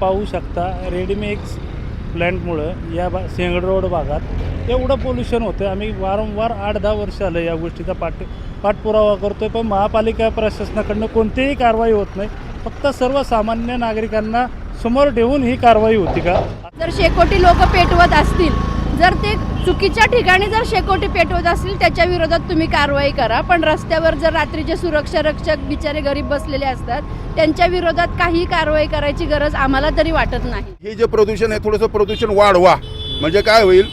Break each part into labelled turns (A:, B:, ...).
A: पाहू शकता रेडीमेक्स प्लॅन्टमुळं या बा सिंहगड रोड भागात एवढं पोल्युशन होतं. आम्ही वारंवार आठ दहा वर्ष आलं या गोष्टीचा पाठ पाठपुरावा करतो आहे पण महापालिका प्रशासनाकडनं कोणतीही कारवाई होत नाही. फक्त सर्वसामान्य नागरिकांना समोर ठेवून ही कारवाई होती का?
B: जर शेकोटी लोक पेटवत असतील जर ते चुकीच्या ठिकाणी जर शेकोटी पेटवत असतील त्याच्या विरोधात तुम्ही कारवाई करा. पण रस्त्यावर जर रात्रीचे सुरक्षा रक्षक बिचारे गरीब बसलेले असतात त्यांच्या विरोधात काही कारवाई करायची गरज आम्हाला तरी वाटत नाही.
C: हे जे प्रदूषण आहे थोडंसं प्रदूषण वाढवा. म्हणजे काय होईल?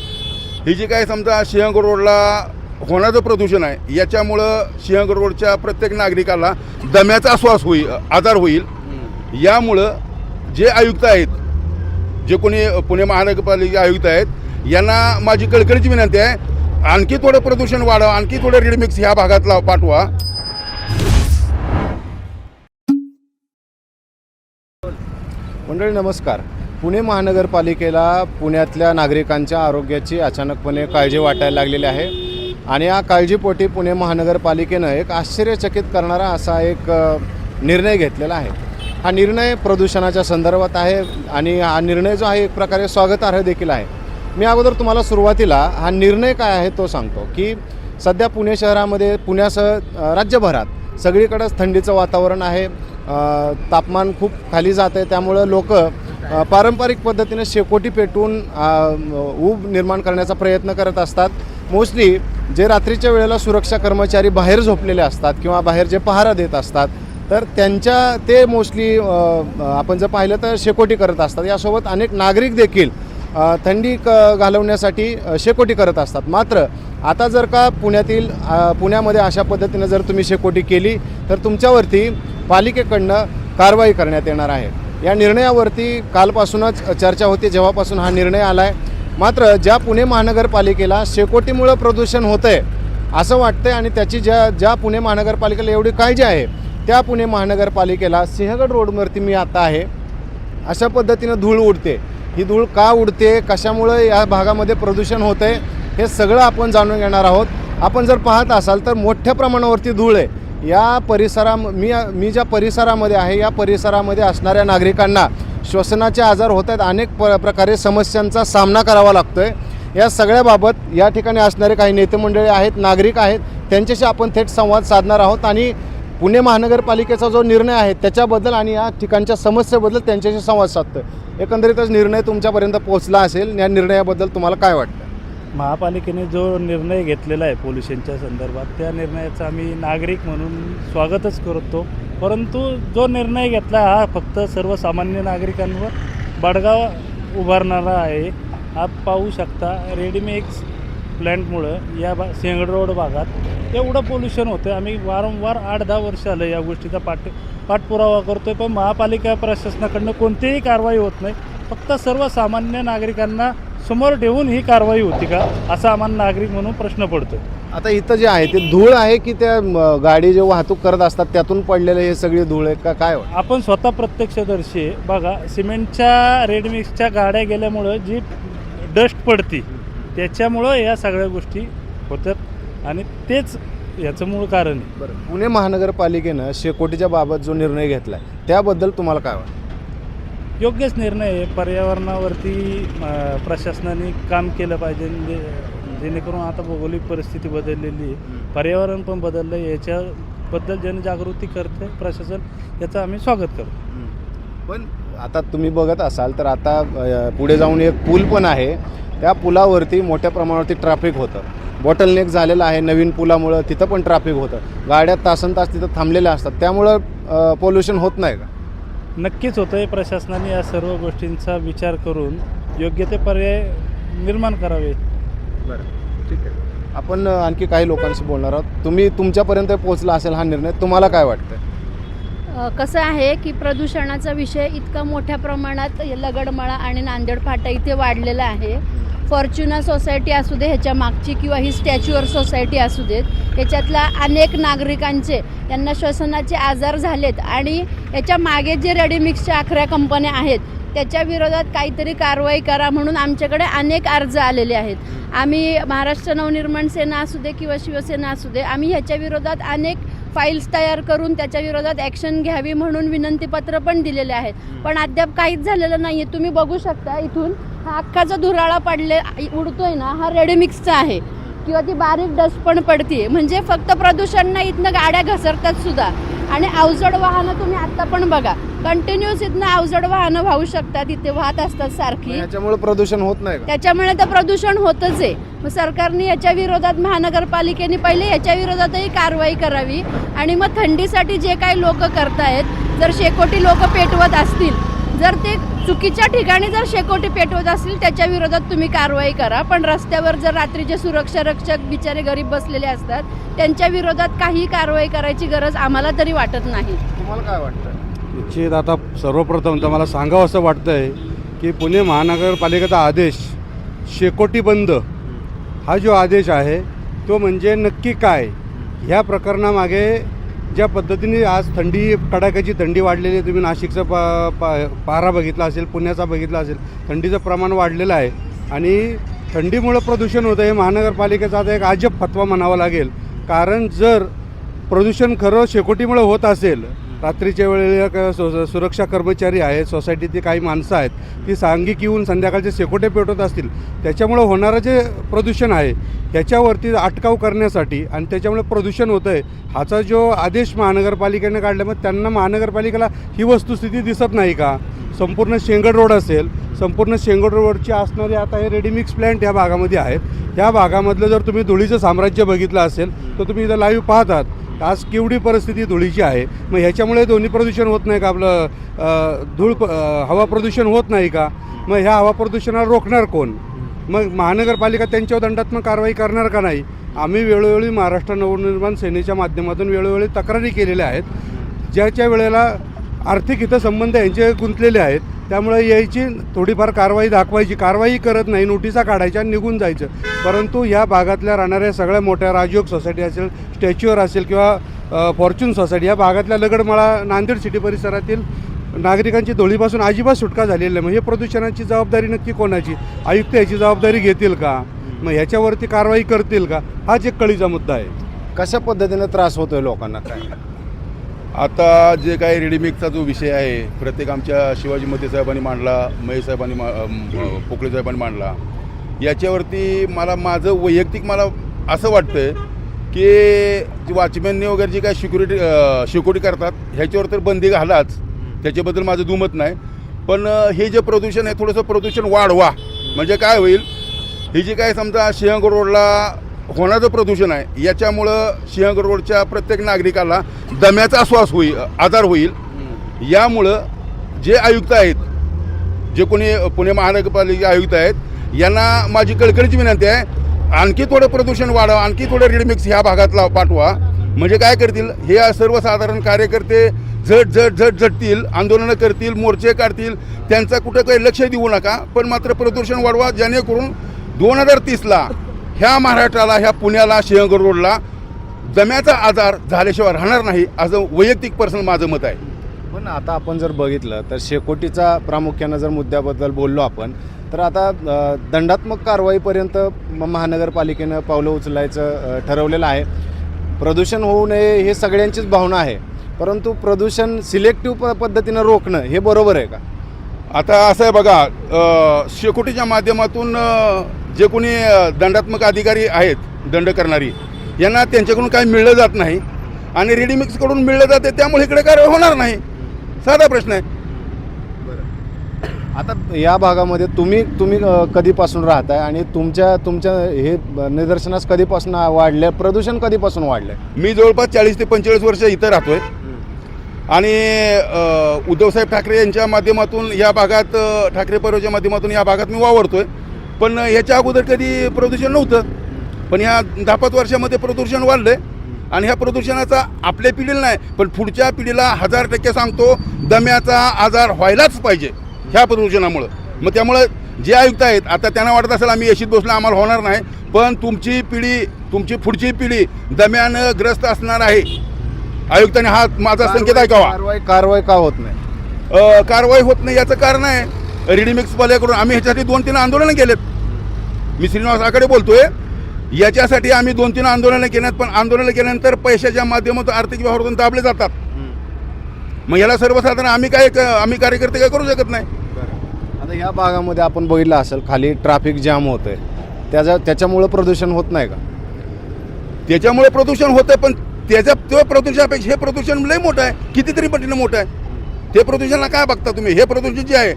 C: ही जी काय समजा सिंहगड रोडला होणारं प्रदूषण आहे याच्यामुळं सिंहगड रोडच्या प्रत्येक नागरिकाला दम्याचा श्वास होईल आजार होईल. यामुळं जे आयुक्त आहेत जे कोणी पुणे महानगरपालिका आयुक्त आहेत यांना माझी कळकळीची विनंती आहे. आणखी थोडं प्रदूषण वाढवा आणखी थोडं रिडमिक्स ह्या भागातला पाठवा.
D: मंडळी नमस्कार. पुणे महानगरपालिकेला पुण्यातल्या नागरिकांच्या आरोग्याची अचानकपणे काळजी वाटायला लागलेली आहे. आणि या काळजीपोटी पुणे महानगरपालिकेनं एक आश्चर्यचकित करणारा असा एक निर्णय घेतलेला आहे. हा निर्णय प्रदूषणाच्या संदर्भात आहे आणि हा निर्णय जो आहे एक प्रकारे स्वागतार्ह देखील आहे. मी अगोदर तुम्हाला सुरुवातीला हा निर्णय काय आहे तो सांगतो की सध्या पुणे शहरामध्ये पुण्यासह राज्यभरात सगळीकडंच थंडीचं वातावरण आहे. तापमान खूप खाली जात आहे त्यामुळं लोक पारंपरिक पद्धतीने शेकोटी पेटून ऊब निर्माण करण्याचा प्रयत्न करत असतात. मोस्टली जे रात्रीच्या वेळेला सुरक्षा कर्मचारी बाहेर झोपलेले असतात किंवा बाहेर जे पहारा देत असतात तर त्यांच्या ते मोस्टली आपण जर पाहिलं तर शेकोटी करत असतात. यासोबत अनेक नागरिक देखील थंडी क घालवण्यासाठी शेकोटी करत असतात. मात्र आता जर का पुण्यातील पुण्यामध्ये अशा पद्धतीनं जर तुम्ही शेकोटी केली तर तुमच्यावरती पालिकेकडनं कारवाई करण्यात येणार आहे. या निर्णयावरती कालपासूनच चर्चा होती जेव्हापासून हा निर्णय आला आहे मात्र ज्या पुणे महानगरपालिकेला शेकोटीमुळं प्रदूषण होतं आहे असं वाटतंय आणि त्याची ज्या ज्या पुणे महानगरपालिकेला एवढी काळजी आहे त्या पुणे महानगरपालिकेला सिंहगड रोडवरती मी आता आहे अशा पद्धतीनं धूळ उडते. ही धूळ का उडते कशामुळं या भागामध्ये प्रदूषण होतं आहे हे सगळं आपण जाणून घेणार आहोत. आपण जर पाहत असाल तर मोठ्या प्रमाणावरती धूळ आहे. या परिसरा मी मी ज्या परिसरामध्ये आहे या परिसरामध्ये असणाऱ्या नागरिकांना श्वसनाचे आजार होत आहेत अनेक प प्रकारे समस्यांचा सामना करावा लागतो आहे या सगळ्याबाबत या ठिकाणी असणारे काही नेते मंडळी आहेत नागरिक आहेत त्यांच्याशी आपण थेट संवाद साधणार आहोत आणि पुणे महानगरपालिकेचा जो निर्णय आहे त्याच्याबद्दल आणि या ठिकाणच्या समस्येबद्दल त्यांच्याशी संवाद साधतो एकंदरीतच निर्णय तुमच्यापर्यंत पोहोचला असेल या निर्णयाबद्दल तुम्हाला काय वाटतं?
A: महापालिकेने जो निर्णय घेतलेला आहे पोल्युशनच्या संदर्भात त्या निर्णयाचं आम्ही नागरिक म्हणून स्वागतच करतो. परंतु जो निर्णय घेतला हा फक्त सर्वसामान्य नागरिकांवर बडगाव उभारणारा आहे. आप पाहू शकता रेडीमेक्स प्लॅन्टमुळं या बा सिंहगड रोड भागात एवढं पोल्युशन होतं. आम्ही वारंवार आठ दहा वर्ष आलं या गोष्टीचा पाठ पाठपुरावा करतो आहे पण महापालिका प्रशासनाकडनं कोणतीही कारवाई होत नाही. फक्त सर्वसामान्य नागरिकांना समोर ठेवून ही कारवाई होती का असा आम्हाला नागरिक म्हणून प्रश्न पडतो
D: आता इथं जे आहे ते धूळ आहे की त्या म, गाडी जे वाहतूक करत असतात त्यातून पडलेले हे सगळी धूळ आहे का काय
A: आपण स्वतः प्रत्यक्षदर्शी आहे. बघा सिमेंटच्या रेडमिक्सच्या गाड्या गेल्यामुळं जी डस्ट पडती त्याच्यामुळं या सगळ्या गोष्टी होतात. आणि तेच याचं मूळ कारण आहे.
D: बरं. पुणे महानगरपालिकेनं शेकोटीच्या बाबत जो निर्णय घेतला आहे त्याबद्दल तुम्हाला काय वाटतं?
A: योग्यच निर्णय आहे. पर्यावरणावरती अं, प्रशासनाने काम केलं पाहिजे. जे- जेणेकरून आता भौगोलिक परिस्थिती बदललेली आहे. पर्यावरण पण बदललं आहे याच्याबद्दल जनजागृती करते प्रशासन याचं आम्ही स्वागत करतो.
D: पण आता तुम्ही बघत असाल तर आता अ, पुढे जाऊन एक पूल पण आहे. त्या पुलावरती मोठ्या प्रमाणावरती ट्रॅफिक होतं. बॉटलनेक झालेलं आहे नवीन पुलामुळं. तिथं पण ट्रॅफिक होतं. गाड्या तासन तास तिथं थांबलेल्या असतात. त्यामुळं पोल्युशन होत नाही का?
A: नक्कीच होतं आहे प्रशासनाने या सर्व गोष्टींचा विचार करून योग्य ते पर्याय निर्माण करावे.
D: बरं. ठीक आहे. आपण आणखी काही लोकांशी बोलणार आहोत. तुम्ही तुमच्यापर्यंत पोहोचला असेल हा निर्णय. तुम्हाला काय वाटतं
B: कसं आहे की प्रदूषणाचा विषय इतका मोठ्या प्रमाणात लगडमळा आणि नांदेड फाटा इथे वाढलेला आहे. फॉर्च्युनर सोसायटी असू दे ह्याच्या मागची किंवा ही स्टॅच्युअर सोसायटी असू देत ह्याच्यातल्या अनेक नागरिकांचे त्यांना श्वसनाचे आजार झालेत आणि याच्या मागे जे रेडीमिक्सच्या आखऱ्या कंपन्या आहेत त्याच्या विरोधात काहीतरी कारवाई करा म्हणून आमच्याकडे अनेक अर्ज आलेले आहेत. आम्ही महाराष्ट्र नवनिर्माण सेना असू दे किंवा शिवसेना असू दे आम्ही ह्याच्या विरोधात अनेक फाईल्स तयार करून त्याच्या विरोधात ॲक्शन घ्यावी म्हणून विनंतीपत्र पण दिलेले आहेत. पण अद्याप काहीच झालेलं नाही आहे तुम्ही बघू शकता इथून हा अख्खाचा धुराळा पडले उडतोय ना हा रेडीमिक्सचा आहे. किंवा ती बारीक डस्ट पण पडते म्हणजे फक्त प्रदूषण नाही इथनं गाड्या घसरतात सुद्धा. आणि अवजड वाहनं तुम्ही आत्ता पण बघा. कंटिन्युअस इथनं अवजड वाहनं वाहू शकतात इथे वाहत असतात सारखी.
D: याच्यामुळे प्रदूषण होत नाही का?
B: त्याच्यामुळे तर प्रदूषण होतच आहे. मग सरकारने याच्या विरोधात महानगरपालिकेने पहिले याच्या विरोधातही कारवाई करावी. आणि मग थंडीसाठी जे काही लोक करतायत जर शेकोटी लोक पेटवत असतील जर ते चुकीच्या ठिकाणी जर शेकोटी पेटवत असतील त्याच्या विरोधात तुम्ही कारवाई करा. पण रस्त्यावर जर रात्रीचे सुरक्षा रक्षक बिचारे गरीब बसलेले असतात त्यांच्या विरोधात काही कारवाई करायची गरज आम्हाला तरी वाटत नाही.
D: तुम्हाला काय वाटतं?
E: निश्चित आता सर्वप्रथम तर मला सांगावं असं वाटतं आहे की पुणे महानगरपालिकेचा आदेश शेकोटी बंद हा जो आदेश आहे तो म्हणजे नक्की काय? ह्या प्रकरणामागे ज्या पद्धतीने आज थंडी कडाक्याची थंडी वाढलेली आहे तुम्ही नाशिकचा पा पा पारा बघितला असेल पुण्याचा बघितला असेल थंडीचं प्रमाण वाढलेलं आहे आणि थंडीमुळं प्रदूषण होतं हे महानगरपालिकेचा आता एक अजब फतवा म्हणावा लागेल. कारण जर प्रदूषण खरं शेकोटीमुळे होत असेल रात्रीच्या वेळेला क- सु- सुरक्षा कर्मचारी आहेत सोसायटीतली काही माणसं आहेत ती सांघिक येऊन संध्याकाळचे शेकोटे पेटवत असतील. त्याच्यामुळं होणारं जे प्रदूषण आहे त्याच्यावरती अटकाव करण्यासाठी आणि त्याच्यामुळे प्रदूषण होतं आहे हाचा जो आदेश महानगरपालिकेने काढला मग त्यांना महानगरपालिकेला ही वस्तुस्थिती दिसत नाही का? संपूर्ण शेंगड रोड असेल संपूर्ण शेंगड रोडची असणारे आता हे रेडीमिक्स प्लॅन्ट या भागामध्ये आहेत. या भागामधलं जर तुम्ही धुळीचं साम्राज्य बघितलं असेल तर तुम्ही इथं लाईव्ह पाहतात. आज केवढी परिस्थिती धुळीची आहे? मग ह्याच्यामुळे ध्वनी प्रदूषण होत नाही का आपलं धूळ हवा प्रदूषण होत नाही का? मग ह्या हवा प्रदूषणाला रोखणार कोण? मग महानगरपालिका त्यांच्यावर दंडात्मक कारवाई करणार का नाही? आम्ही वेळोवेळी महाराष्ट्र नवनिर्माण सेनेच्या माध्यमातून वेळोवेळी तक्रारी केलेल्या आहेत. ज्याच्या वेळेला आर्थिक हितसंबंध यांचे गुंतलेले आहेत त्यामुळे यायची थोडीफार कारवाई दाखवायची. कारवाई करत नाही नोटिसा काढायच्या आणि निघून जायचं. परंतु या भागातल्या राहणाऱ्या सगळ्या मोठ्या राजयोग सोसायटी असेल स्टॅच्युअर असेल किंवा फॉर्च्युन फॉर्च्यून सोसायटी या भागातल्या लगडमाळा नांदेड सिटी परिसरातील नागरिकांची धुळीपासून अजिबात सुटका झालेली नाही. मग हे प्रदूषणाची जबाबदारी नक्की कोणाची? आयुक्त याची जबाबदारी घेतील का? मग ह्याच्यावरती कारवाई करतील का? हाच एक कळीचा मुद्दा आहे.
D: कशा पद्धतीने त्रास होतोय लोकांना काय?
C: आता जे काही रेडीमेकचा जो विषय आहे प्रत्येक आमच्या शिवाजी मते साहेबांनी मांडला महेश साहेबांनी मा पोकळे साहेबांनी मांडला. याच्यावरती मला माझं वैयक्तिक मला असं वाटतं की वॉचमॅनने वगैरे जे काही सिक्युरिटी सिक्युरिटी करतात ह्याच्यावर तर बंदी घालाच. त्याच्याबद्दल माझं दुमत नाही. पण हे जे प्रदूषण आहे थोडंसं प्रदूषण वाढवा. म्हणजे काय होईल? हे जे काय समजा सिंहगड रोडला होणारं प्रदूषण आहे याच्यामुळं सिंहगड रोडच्या प्रत्येक नागरिकाला दम्याचा श्वास होईल आजार होईल. यामुळं जे आयुक्त आहेत जे कोणी पुणे महानगरपालिका आयुक्त आहेत यांना माझी कळकळीची विनंती आहे आणखी थोडं प्रदूषण वाढवा आणखी थोडं रेडमिक्स ह्या भागातला पाठवा. म्हणजे काय करतील हे सर्वसाधारण कार्यकर्ते झट झट झट झटतील आंदोलनं करतील मोर्चे काढतील त्यांचा कुठं काही लक्ष देऊ नका पण मात्र प्रदूषण वाढवा जेणेकरून दोन हजार तीसला ह्या महाराष्ट्राला ह्या पुण्याला सिंहगड रोडला दम्याचा आजार झाल्याशिवाय राहणार नाही असं वैयक्तिक पर्सनल माझं मत आहे.
D: पण आता आपण जर बघितलं तर शेकोटीचा प्रामुख्यानं जर मुद्द्याबद्दल बोललो आपण तर आता दंडात्मक कारवाईपर्यंत म- महानगरपालिकेनं पावलं उचलायचं ठरवलेलं आहे. प्रदूषण होऊ नये हे सगळ्यांचीच भावना आहे परंतु प्रदूषण सिलेक्टिव्ह प पद्धतीनं रोखणं हे बरोबर आहे का?
C: आता असं आहे बघा शेकोटीच्या माध्यमातून जे कोणी दंडात्मक अधिकारी आहेत दंड करणारी यांना त्यांच्याकडून काही मिळलं जात नाही आणि रेडीमिक्सकडून मिळलं जाते त्यामुळे इकडे कारवाई होणार नाही. साधा प्रश्न आहे.
D: आता या भागामध्ये तुम्ही तुम्ही कधीपासून राहताय आणि तुमच्या तुमच्या हे निदर्शनास कधीपासून वाढले प्रदूषण कधीपासून वाढलंय?
C: मी जवळपास चाळीस ते पंचेचाळीस वर्ष इथं राहतोय. आणि उद्धवसाहेब ठाकरे यांच्या माध्यमातून या भागात ठाकरे परिवाराच्या माध्यमातून या भागात मी वावरतोय. पण ह्याच्या अगोदर कधी प्रदूषण नव्हतं. पण ह्या दहा पाच वर्षामध्ये प्रदूषण वाढलंय. आणि ह्या प्रदूषणाचा आपल्या पिढीला नाही पण पुढच्या पिढीला हजार टक्के सांगतो दम्याचा आजार व्हायलाच पाहिजे ह्या प्रदूषणामुळं. मग त्यामुळं जे आयुक्त आहेत आता त्यांना वाटत असेल आम्ही यशीत बसलो आम्हाला होणार नाही. पण तुमची पिढी तुमची पुढची पिढी दम्यानं ग्रस्त असणार आहे. आयुक्तांनी हा माझा संकेत ऐकावा
D: कारवाई कारवाई का होत नाही?
C: कारवाई होत नाही याचं कारण आहे. रेडीमिक्स वाल्याकडून आम्ही ह्याच्यासाठी दोन तीन आंदोलनं केलेत. मी श्रीनिवास आकडे बोलतोय याच्यासाठी आम्ही दोन तीन आंदोलनं केल्यात पण आंदोलनं केल्यानंतर पैशाच्या माध्यमातून आर्थिक व्यवहारातून दाबले जातात. मग याला सर्वसाधारण आम्ही काय आम्ही कार्यकर्ते काय करू शकत नाही?
D: आता या भागामध्ये आपण बघितलं असेल खाली ट्रॅफिक जाम होतं आहे त्याच्या त्याच्यामुळं प्रदूषण होत नाही का?
C: त्याच्यामुळे प्रदूषण होतं पण त्याच्या त्या प्रदूषणापेक्षा हे प्रदूषण लय मोठं आहे. कितीतरी पटीनं मोठं आहे. ते प्रदूषणाला काय बघता तुम्ही? हे प्रदूषण जे आहे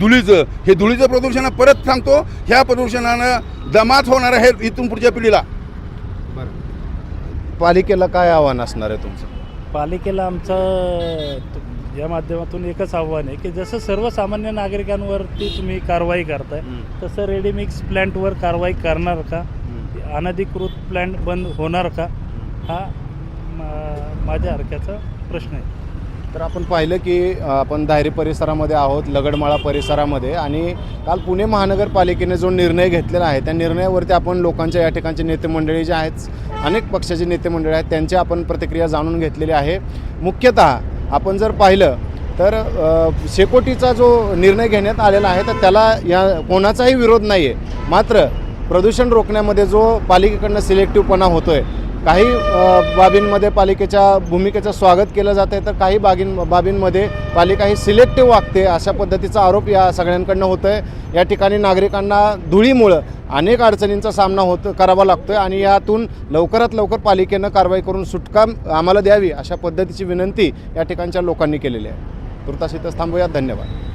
C: धुळीचं हे धुळीचं प्रदूषण परत सांगतो ह्या प्रदूषणानं दमात होणार आहे इथून पुढच्या पिढीला.
D: पालिकेला काय आव्हान असणार आहे तुमचं?
A: पालिकेला आमचं या माध्यमातून एकच आव्हान आहे की जसं सर्वसामान्य नागरिकांवरती तुम्ही कारवाई करताय तसं रेडीमिक्स प्लॅन्टवर कारवाई करणार का? अनधिकृत प्लॅन्ट बंद होणार का? हा माझ्या हरक्याचा प्रश्न आहे.
D: तर आपण पाहिलं की आपण दायरी परिसरामध्ये आहोत लगडमाळा परिसरामध्ये आणि काल पुणे महानगरपालिकेने जो निर्णय घेतलेला आहे त्या निर्णयावरती आपण लोकांच्या या ठिकाणचे नेतेमंडळी जे आहेत अनेक पक्षाचे नेतेमंडळी आहेत त्यांची आपण प्रतिक्रिया जाणून घेतलेली आहे. मुख्यतः आपण जर पाहिलं तर शेकोटीचा जो निर्णय घेण्यात आलेला आहे तर त्याला या कोणाचाही विरोध नाही आहे मात्र प्रदूषण रोखण्यामध्ये जो पालिकेकडनं सिलेक्टिव्हपणा आहे काही बाबींमध्ये पालिकेच्या भूमिकेचं स्वागत केलं जात आहे तर काही बागीं बाबींमध्ये पालिका ही सिलेक्टिव्ह वागते अशा पद्धतीचा आरोप या सगळ्यांकडनं होतो आहे या ठिकाणी नागरिकांना धुळीमुळं अनेक अडचणींचा सामना होत करावा लागतो आहे आणि यातून लवकरात लवकर पालिकेनं कारवाई करून सुटका आम्हाला द्यावी अशा पद्धतीची विनंती या ठिकाणच्या लोकांनी केलेली आहे. तुर्तास इथंच थांबूयात. धन्यवाद.